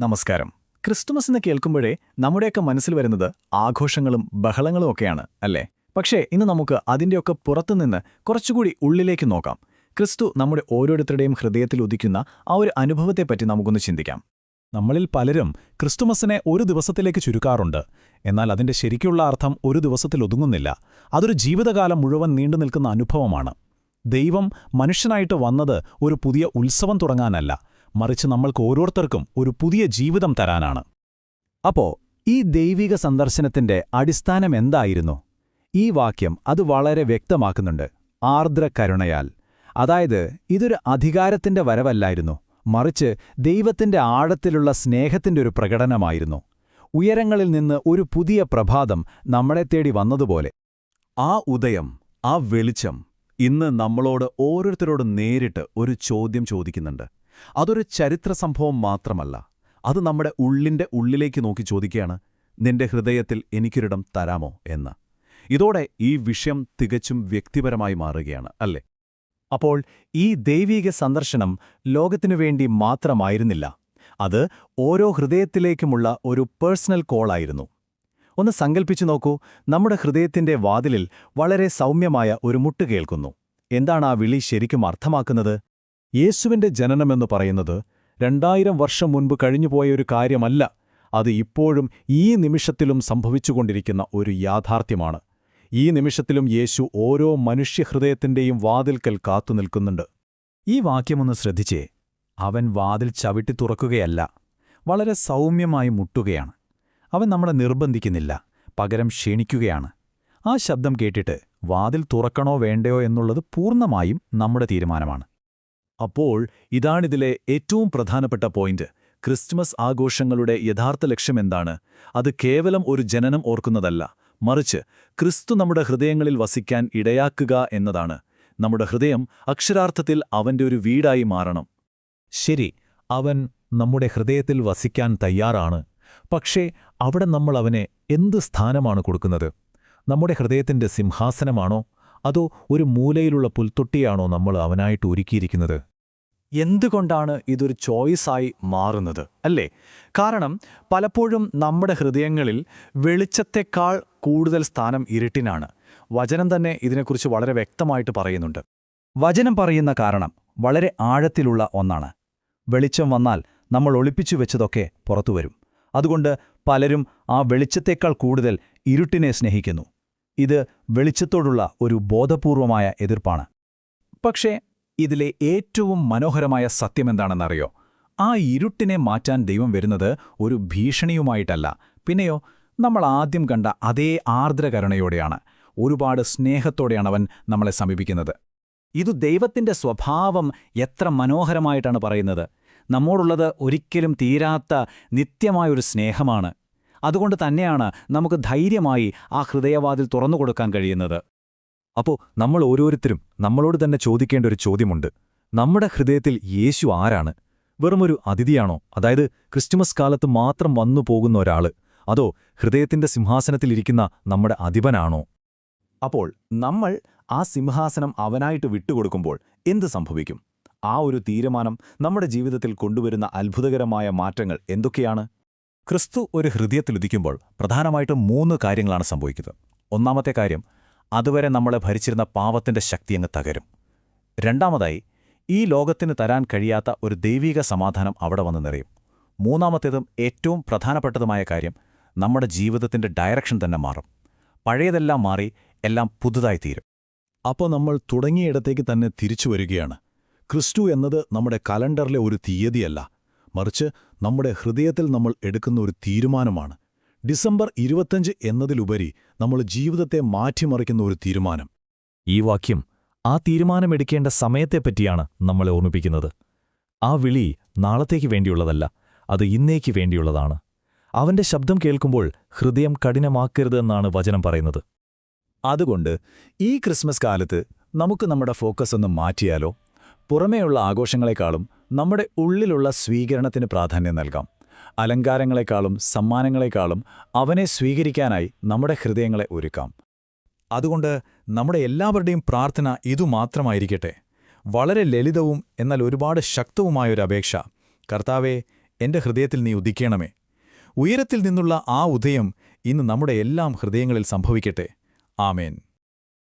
നമസ്കാരം. ക്രിസ്തുമസ് എന്ന് കേൾക്കുമ്പോഴേ നമ്മുടെയൊക്കെ മനസ്സിൽ വരുന്നത് ആഘോഷങ്ങളും ബഹളങ്ങളും ഒക്കെയാണ് അല്ലേ? പക്ഷേ ഇന്ന് നമുക്ക് അതിന്റെയൊക്കെ പുറത്തുനിന്ന് കുറച്ചുകൂടി ഉള്ളിലേക്ക് നോക്കാം. ക്രിസ്തു നമ്മുടെ ഓരോരുത്തരുടെയും ഹൃദയത്തിൽ ഉദിക്കുന്ന ആ ഒരു അനുഭവത്തെപ്പറ്റി നമുക്കൊന്ന് ചിന്തിക്കാം. നമ്മളിൽ പലരും ക്രിസ്തുമസിനെ ഒരു ദിവസത്തിലേക്ക് ചുരുക്കാറുണ്ട്. എന്നാൽ അതിന്റെ ശരിക്കുള്ള അർത്ഥം ഒരു ദിവസത്തിൽ ഒതുങ്ങുന്നില്ല. അതൊരു ജീവിതകാലം മുഴുവൻ നീണ്ടു നിൽക്കുന്ന അനുഭവമാണ്. ദൈവം മനുഷ്യനായിട്ട് വന്നത് ഒരു പുതിയ ഉത്സവം തുടങ്ങാനല്ല. മറിച്ച് നമ്മൾക്ക് ഓരോരുത്തർക്കും ഒരു പുതിയ ജീവിതം തരാനാണ്. അപ്പോ ഈ ദൈവിക സന്ദർശനത്തിന്റെ അടിസ്ഥാനം എന്തായിരുന്നു? ഈ വാക്യം അത് വളരെ വ്യക്തമാക്കുന്നുണ്ട്. ആർദ്ര കരുണയാൽ. അതായത് ഇതൊരു അധികാരത്തിന്റെ വരവല്ലായിരുന്നു. മറിച്ച് ദൈവത്തിന്റെ ആഴത്തിലുള്ള സ്നേഹത്തിന്റെ ഒരു പ്രകടനമായിരുന്നു. ഉയരങ്ങളിൽ നിന്ന് ഒരു പുതിയ പ്രഭാതം നമ്മളെ തേടി വന്നതുപോലെ. ആ ഉദയം ആ വെളിച്ചം ഇന്ന് നമ്മളോട് ഓരോരുത്തരോടും നേരിട്ട് ഒരു ചോദ്യം ചോദിക്കുന്നുണ്ട്. അതൊരു ചരിത്ര സംഭവം മാത്രമല്ല. അത് നമ്മുടെ ഉള്ളിന്റെ ഉള്ളിലേക്ക് നോക്കി ചോദിക്കുകയാണ് നിന്റെ ഹൃദയത്തിൽ എനിക്കൊരിടം തരാമോ? എന്ന്. ഇതോടെ ഈ വിഷയം തികച്ചും വ്യക്തിപരമായി മാറുകയാണ് അല്ലേ? അപ്പോൾ ഈ ദൈവീക സന്ദർശനം ലോകത്തിനു വേണ്ടി മാത്രമായിരുന്നില്ല. അത് ഓരോ ഹൃദയത്തിലേക്കുമുള്ള ഒരു പേഴ്സണൽ കോളായിരുന്നു ഒന്ന് സങ്കൽപ്പിച്ചു നോക്കൂ നമ്മുടെ ഹൃദയത്തിന്റെ വാതിലിൽ വളരെ സൗമ്യമായ ഒരു മുട്ട് കേൾക്കുന്നു. എന്താണ് ആ വിളി ശരിക്കും അർത്ഥമാക്കുന്നത്? യേശുവിന്റെ ജനനമെന്ന് പറയുന്നത് രണ്ടായിരം വർഷം മുൻപ് കഴിഞ്ഞുപോയ ഒരു കാര്യമല്ല അത് ഇപ്പോഴും ഈ നിമിഷത്തിലും സംഭവിച്ചുകൊണ്ടിരിക്കുന്ന ഒരു യാഥാർത്ഥ്യമാണ്. ഈ നിമിഷത്തിലും യേശു ഓരോ മനുഷ്യഹൃദയത്തിന്റെയും വാതിൽക്കൽ കാത്തുനിൽക്കുന്നുണ്ട് ഈ വാക്യമൊന്ന് ശ്രദ്ധിച്ചേ അവൻ വാതിൽ ചവിട്ടി തുറക്കുകയല്ല വളരെ സൗമ്യമായി മുട്ടുകയാണ്. അവൻ നമ്മളെ നിർബന്ധിക്കുന്നില്ല പകരം ക്ഷണിക്കുകയാണ്. ആ ശബ്ദം കേട്ടിട്ട് വാതിൽ തുറക്കണോ വേണ്ടയോ എന്നുള്ളത് പൂർണമായും നമ്മുടെ തീരുമാനമാണ്. അപ്പോൾ ഇതാണിതിലെ ഏറ്റവും പ്രധാനപ്പെട്ട പോയിന്റ്. ക്രിസ്മസ് ആഘോഷങ്ങളുടെ യഥാർത്ഥ ലക്ഷ്യമെന്താണ് അത് കേവലം ഒരു ജനനം ഓർക്കുന്നതല്ല. മറിച്ച് ക്രിസ്തു നമ്മുടെ ഹൃദയങ്ങളിൽ വസിക്കാൻ ഇടയാക്കുക എന്നതാണ്. നമ്മുടെ ഹൃദയം അക്ഷരാർത്ഥത്തിൽ അവന്റെ ഒരു വീടായി മാറണം. ശരി അവൻ നമ്മുടെ ഹൃദയത്തിൽ വസിക്കാൻ തയ്യാറാണ്. പക്ഷേ അവിടെ നമ്മൾ അവനെ എന്ത് സ്ഥാനമാണ് കൊടുക്കുന്നത്? നമ്മുടെ ഹൃദയത്തിന്റെ സിംഹാസനമാണോ? അതോ ഒരു മൂലയിലുള്ള പുൽത്തൊട്ടിയാണോ നമ്മൾ അവനായിട്ട് ഒരുക്കിയിരിക്കുന്നത്? എന്തുകൊണ്ടാണ് ഇതൊരു ചോയ്സായി മാറുന്നത് അല്ലേ? കാരണം പലപ്പോഴും നമ്മുടെ ഹൃദയങ്ങളിൽ വെളിച്ചത്തെക്കാൾ കൂടുതൽ സ്ഥാനം ഇരുട്ടിനാണ്. വചനം തന്നെ ഇതിനെക്കുറിച്ച് വളരെ വ്യക്തമായിട്ട് പറയുന്നുണ്ട്. വചനം പറയുന്ന കാരണം വളരെ ആഴത്തിലുള്ള ഒന്നാണ്. വെളിച്ചം വന്നാൽ നമ്മൾ ഒളിപ്പിച്ചു വെച്ചതൊക്കെ പുറത്തുവരും അതുകൊണ്ട് പലരും ആ വെളിച്ചത്തേക്കാൾ കൂടുതൽ ഇരുട്ടിനെ സ്നേഹിക്കുന്നു. ഇത് വെളിച്ചത്തോടുള്ള ഒരു ബോധപൂർവമായ എതിർപ്പാണ്. പക്ഷേ ഇതിലെ ഏറ്റവും മനോഹരമായ സത്യമെന്താണെന്നറിയോ ആ ഇരുട്ടിനെ മാറ്റാൻ ദൈവം വരുന്നത് ഒരു ഭീഷണിയുമായിട്ടല്ല. പിന്നെയോ നമ്മൾ ആദ്യം കണ്ട അതേ ആർദ്രകരുണയോടെയാണ്. ഒരുപാട് സ്നേഹത്തോടെയാണ് അവൻ നമ്മളെ സമീപിക്കുന്നത്. ഇതു ദൈവത്തിന്റെ സ്വഭാവം എത്ര മനോഹരമായിട്ടാണ് പറയുന്നത്. നമ്മോടുള്ളത് ഒരിക്കലും തീരാത്ത നിത്യമായൊരു സ്നേഹമാണ്. അതുകൊണ്ട് തന്നെയാണ് നമുക്ക് ധൈര്യമായി ആ ഹൃദയവാതിൽ തുറന്നു കൊടുക്കാൻ കഴിയുന്നത്. അപ്പോൾ നമ്മൾ ഓരോരുത്തരും നമ്മളോട് തന്നെ ചോദിക്കേണ്ട ഒരു ചോദ്യമുണ്ട്. നമ്മുടെ ഹൃദയത്തിൽ യേശു ആരാണ്? വെറുമൊരു അതിഥിയാണോ? അതായത് ക്രിസ്തുമസ് കാലത്ത് മാത്രം വന്നു പോകുന്ന ഒരാൾ അതോ ഹൃദയത്തിന്റെ സിംഹാസനത്തിലിരിക്കുന്ന നമ്മുടെ അധിപനാണോ? അപ്പോൾ നമ്മൾ ആ സിംഹാസനം അവനായിട്ട് വിട്ടുകൊടുക്കുമ്പോൾ എന്ത് സംഭവിക്കും? ആ ഒരു തീരുമാനം നമ്മുടെ ജീവിതത്തിൽ കൊണ്ടുവരുന്ന അത്ഭുതകരമായ മാറ്റങ്ങൾ എന്തൊക്കെയാണ്? ക്രിസ്തു ഒരു ഹൃദയത്തിലുദിക്കുമ്പോൾ പ്രധാനമായിട്ടും മൂന്ന് കാര്യങ്ങളാണ് സംഭവിക്കുന്നത്. ഒന്നാമത്തെ കാര്യം അതുവരെ നമ്മളെ ഭരിച്ചിരുന്ന പാവത്തിന്റെ ശക്തി അങ്ങ് തകരും. രണ്ടാമതായി ഈ ലോകത്തിന് തരാൻ കഴിയാത്ത ഒരു ദൈവിക സമാധാനം അവിടെ വന്ന് നിറയും. മൂന്നാമത്തേതും ഏറ്റവും പ്രധാനപ്പെട്ടതുമായ കാര്യം നമ്മുടെ ജീവിതത്തിന്റെ ഡയറക്ഷൻ തന്നെ മാറും. പഴയതെല്ലാം മാറി എല്ലാം പുതുതായി തീരും. അപ്പോൾ നമ്മൾ തുടങ്ങിയിടത്തേക്ക് തന്നെ തിരിച്ചു വരികയാണ്. ക്രിസ്തു എന്നത് നമ്മുടെ കലണ്ടറിലെ ഒരു തീയതിയല്ല. മറിച്ച് നമ്മുടെ ഹൃദയത്തിൽ നമ്മൾ എടുക്കുന്ന ഒരു തീരുമാനമാണ്. ഡിസംബർ ഇരുപത്തഞ്ച് എന്നതിലുപരി നമ്മൾ ജീവിതത്തെ മാറ്റിമറിക്കുന്ന ഒരു തീരുമാനം. ഈ വാക്യം ആ തീരുമാനമെടുക്കേണ്ട സമയത്തെപ്പറ്റിയാണ് നമ്മളെ ഓർമ്മിപ്പിക്കുന്നത്. ആ വിളി നാളത്തേക്ക് വേണ്ടിയുള്ളതല്ല അത് ഇന്നേക്ക് വേണ്ടിയുള്ളതാണ്. അവന്റെ ശബ്ദം കേൾക്കുമ്പോൾ ഹൃദയം കഠിനമാക്കരുതെന്നാണ് വചനം പറയുന്നത്. അതുകൊണ്ട് ഈ ക്രിസ്മസ് കാലത്ത് നമുക്ക് നമ്മുടെ ഫോക്കസ് ഒന്ന് മാറ്റിയാലോ? പുറമേയുള്ള ആഘോഷങ്ങളെക്കാളും നമ്മുടെ ഉള്ളിലുള്ള സ്വീകരണത്തിന് പ്രാധാന്യം നൽകാം. അലങ്കാരങ്ങളെക്കാളും സമ്മാനങ്ങളെക്കാളും അവനെ സ്വീകരിക്കാനായി നമ്മുടെ ഹൃദയങ്ങളെ ഒരുക്കാം. അതുകൊണ്ട് നമ്മുടെ എല്ലാവരുടെയും പ്രാർത്ഥന ഇതുമാത്രമായിരിക്കട്ടെ. വളരെ ലളിതവും എന്നാൽ ഒരുപാട് ശക്തവുമായൊരു അപേക്ഷ. കർത്താവെ എന്റെ ഹൃദയത്തിൽ നീ ഉദിക്കണമേ. ഉയരത്തിൽ നിന്നുള്ള ആ ഉദയം ഇന്ന് നമ്മുടെ എല്ലാം ഹൃദയങ്ങളിൽ സംഭവിക്കട്ടെ. ആമേൻ.